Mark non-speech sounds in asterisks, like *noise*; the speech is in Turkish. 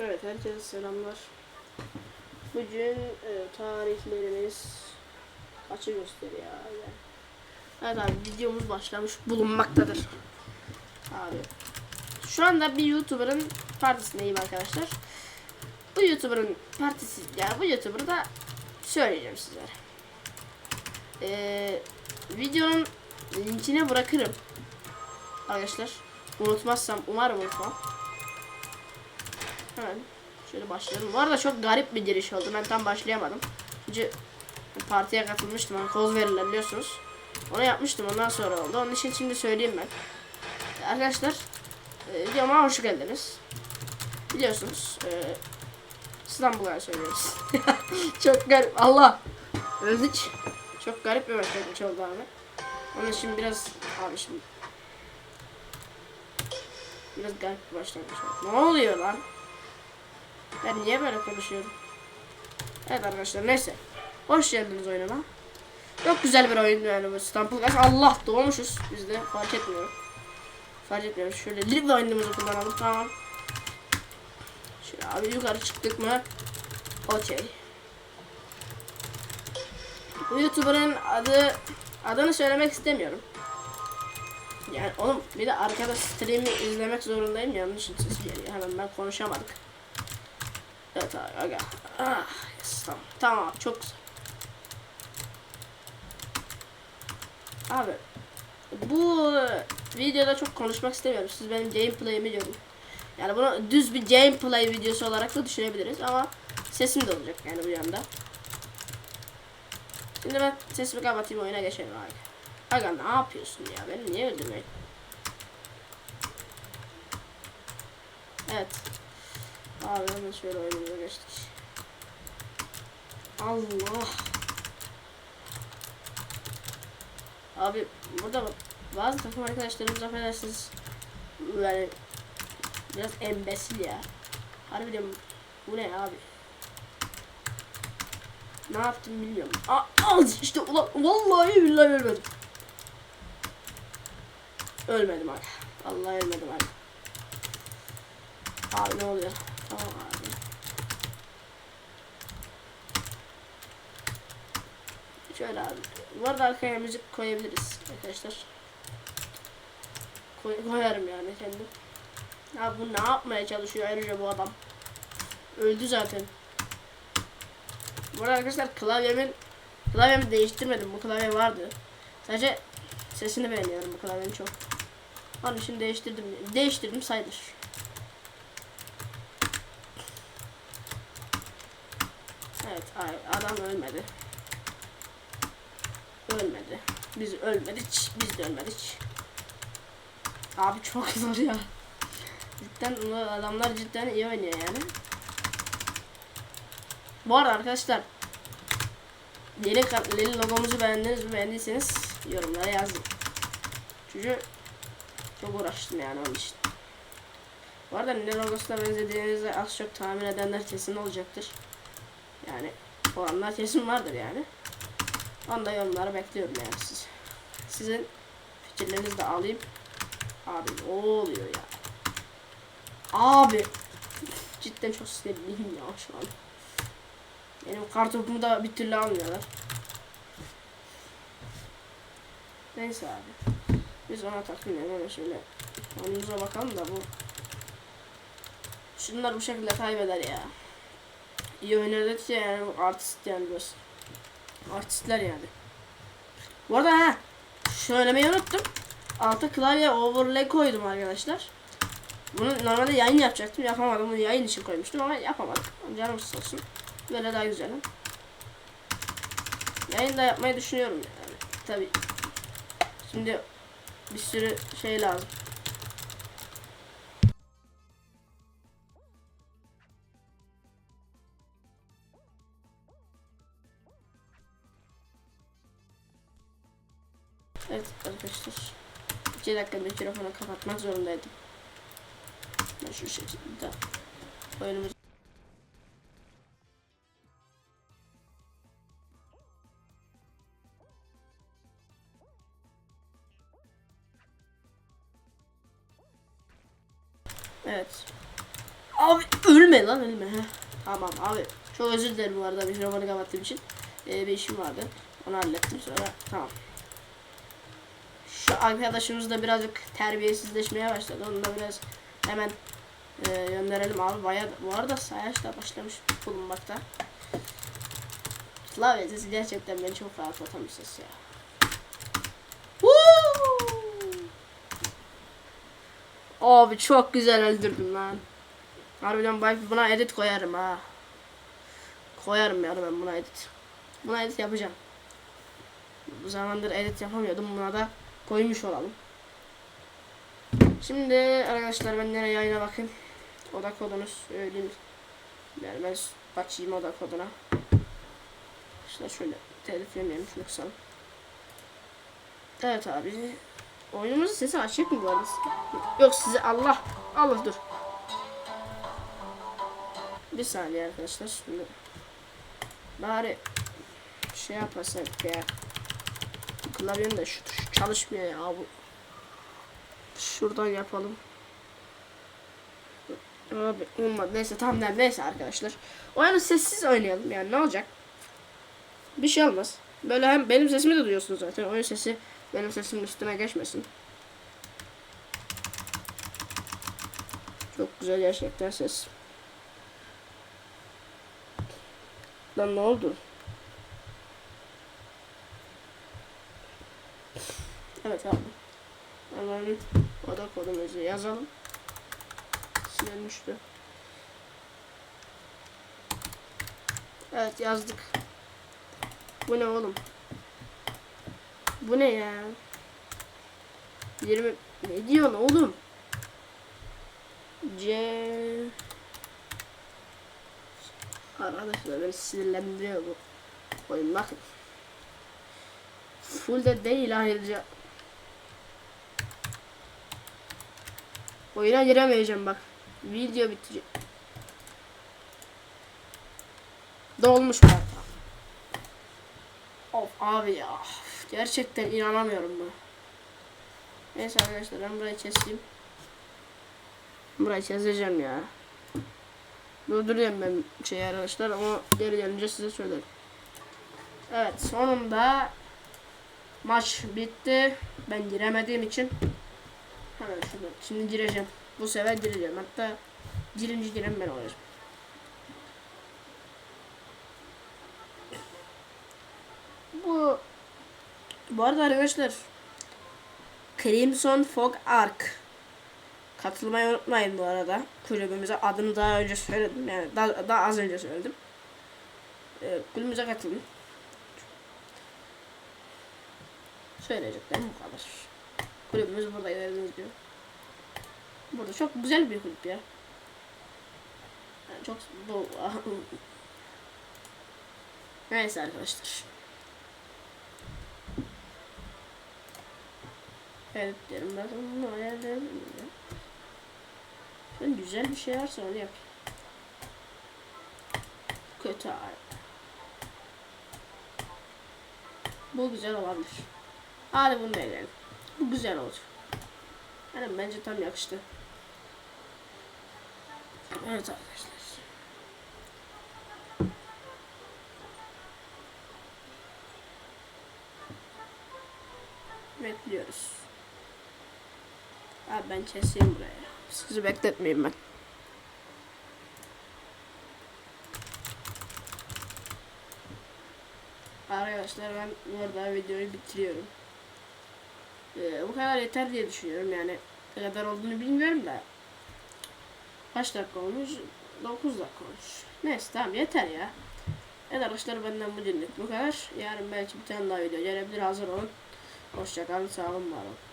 Evet herkese selamlar. Bugün e, tarihlerimiz kaçı gösteriyor abi? Evet abi videomuz başlamış bulunmaktadır. Abi şu anda bir YouTuber'ın partisindeyim arkadaşlar. Bu YouTuber'ın partisi yani bu YouTuber'ı da söyleyeceğim sizlere. Ee, videonun linkini bırakırım. Arkadaşlar unutmazsam umarım unutmam. Hemen şöyle başlayalım. Bu arada çok garip bir giriş oldu. Ben tam başlayamadım. Çünkü partiye katılmıştım. Hani koz verirler biliyorsunuz. Onu yapmıştım. Ondan sonra oldu. Onun için şimdi söyleyeyim ben. Arkadaşlar e, videoma hoş geldiniz. Biliyorsunuz e, İstanbul'a söylüyoruz. *laughs* çok garip. Allah. Öldük. Çok garip bir başlangıç oldu abi. Onun için biraz abi şimdi biraz garip bir başlangıç oldu. Ne oluyor lan? Ben niye böyle konuşuyorum? Evet arkadaşlar neyse. Hoş geldiniz oyunuma. Çok güzel bir oyun yani bu Stumble Guys. Allah doğmuşuz biz de fark etmiyor. Fark etmiyor. Şöyle live oyunumuzu kullanalım tamam. Şöyle abi yukarı çıktık mı? Okey. Bu YouTuber'ın adı adını söylemek istemiyorum. Yani oğlum bir de arkada stream'i izlemek zorundayım yanlış sesi geliyor. Hemen ben konuşamadık. Evet abi aga. Ah, yes, tamam. Tamam abi, çok güzel. Abi bu videoda çok konuşmak istemiyorum. Siz benim gameplay'imi görün. Yani bunu düz bir gameplay videosu olarak da düşünebiliriz ama sesim de olacak yani bu yanda. Şimdi ben sesimi kapatayım oyuna geçelim abi. Aga ne yapıyorsun ya? Beni niye öldürmeyin? Evet. Abi hemen şöyle oyunumuza geçtik. Allah. Abi burada bazı takım arkadaşlarımız affedersiniz yani biraz embesil ya. Harbiden bu ne abi? Ne yaptım bilmiyorum. Aa, az işte ulan vallahi billahi ölmedim. Ölmedim abi. Vallahi ölmedim abi. Abi ne oluyor? Tamam abi. Şöyle abi. Bu arada arkaya müzik koyabiliriz arkadaşlar. Koy, koyarım yani kendim. Ya bu ne yapmaya çalışıyor ayrıca bu adam? Öldü zaten. Bu arada arkadaşlar klavyemin klavyemi değiştirmedim. Bu klavye vardı. Sadece sesini beğeniyorum bu klavyenin çok. Onun için değiştirdim. Değiştirdim sayılır. Evet adam ölmedi. Ölmedi. Biz ölmedik. Biz de ölmedik. Abi çok *laughs* zor ya. Cidden adamlar cidden iyi oynuyor yani. Bu arada arkadaşlar Leli, Leli logomuzu beğendiniz mi beğendiyseniz yorumlara yazın. Çünkü çok uğraştım yani onun için. Bu arada ne logosuna benzediğinizi az çok tahmin edenler kesin olacaktır. Yani olanlar kesin vardır yani. Onu da yorumlara bekliyorum yani siz. Sizin fikirlerinizi de alayım. Abi ne oluyor ya? Abi cidden çok sinirliyim ya şu an. Benim kartopumu da bir türlü almıyorlar. Neyse abi. Biz ona takılmayalım hemen şöyle oyunumuza bakalım da bu. Şunlar bu şekilde kaybeder ya. İyi oynadıkça yani artist yani biliyorsun. Artistler yani. Bu arada ha söylemeyi unuttum. Alta klavye overlay koydum arkadaşlar. Bunu normalde yayın yapacaktım. Yapamadım. Bunu yayın için koymuştum ama yapamadım. Canım sağ olsun. Böyle daha güzel. Yayın da yapmayı düşünüyorum yani. Tabi. Şimdi bir sürü şey lazım. 2 dakika mikrofonu kapatmak zorundaydım. Ben şu şekilde oyunumuz Evet. Abi ölme lan ölme. Heh. Tamam abi. Çok özür dilerim bu arada mikrofonu kapattığım için. Ee, bir işim vardı. Onu hallettim sonra tamam. Şu arkadaşımız da birazcık terbiyesizleşmeye başladı. Onu da biraz hemen e, gönderelim abi. Baya, bu arada sayaç da başlamış bulunmakta. Klavye sesi gerçekten beni çok rahatlatan bir ya. Woo! Abi çok güzel öldürdüm lan. Harbiden belki buna edit koyarım ha. Koyarım yani ben buna edit. Buna edit yapacağım. Bu zamandır edit yapamıyordum. Buna da koymuş olalım. Şimdi arkadaşlar ben nereye yayına bakın. Oda kodunu söyleyeyim. Yani ben açayım oda koduna. İşte şöyle telif yemeyelim şunu kısalım. Evet abi. Oyunumuzun sesi açık mı bu? Yok size Allah. Allah dur. Bir saniye arkadaşlar. Şimdi bari şey yaparsak ya. Klavyenin de şu tuş çalışmıyor ya bu. Şuradan yapalım. Abi olmadı. Neyse tamam ne- neyse arkadaşlar. Oyunu sessiz oynayalım yani ne olacak? Bir şey olmaz. Böyle hem benim sesimi de duyuyorsunuz zaten. Oyun sesi benim sesimin üstüne geçmesin. Çok güzel gerçekten ses. Lan ne oldu? Evet abi. Hemen oda kodumuzu yazalım. Silinmişti. Evet yazdık. Bu ne oğlum? Bu ne ya? 20 ne diyorsun oğlum? C Arkadaşlar beni sinirlendiriyor bu oyun bakın. Full de değil ayrıca. Oyuna giremeyeceğim bak. Video bitecek. Dolmuş bak. Of abi ya. Gerçekten inanamıyorum bu. Neyse arkadaşlar ben burayı keseyim. Burayı keseceğim ya. Durduruyorum ben şey arkadaşlar ama geri gelince size söylerim. Evet sonunda maç bitti. Ben giremediğim için hemen şimdi gireceğim. Bu sefer gireceğim. Hatta girince giren ben olacağım. Bu bu arada arkadaşlar Crimson Fog Ark Katılmayı unutmayın bu arada. Kulübümüze adını daha önce söyledim. Yani daha, daha az önce söyledim. Ee, kulübümüze katılın. Söyleyeceklerim bu kadar. Kulübümüz burada gördüğünüz gibi. Burada çok güzel bir kulüp ya. Yani çok bu *laughs* Neyse arkadaşlar. Evet derim ben bunu ayarlayabilirim ya. Ben güzel bir şey varsa onu yap. Kötü abi. Bu güzel olabilir. Hadi bunu deneyelim. Bu güzel olacak. Yani bence tam yakıştı. Evet arkadaşlar. Bekliyoruz. Abi ben keseyim buraya. Sizi bekletmeyeyim ben. Arkadaşlar ben burada videoyu bitiriyorum. Ee, bu kadar yeter diye düşünüyorum yani. Ne kadar olduğunu bilmiyorum da. Kaç dakika olmuş? 9 dakika olmuş. Neyse tamam yeter ya. Evet arkadaşlar benden bu dinlik bu kadar. Yarın belki bir tane daha video gelebilir hazır olun. Hoşçakalın sağ olun var olun.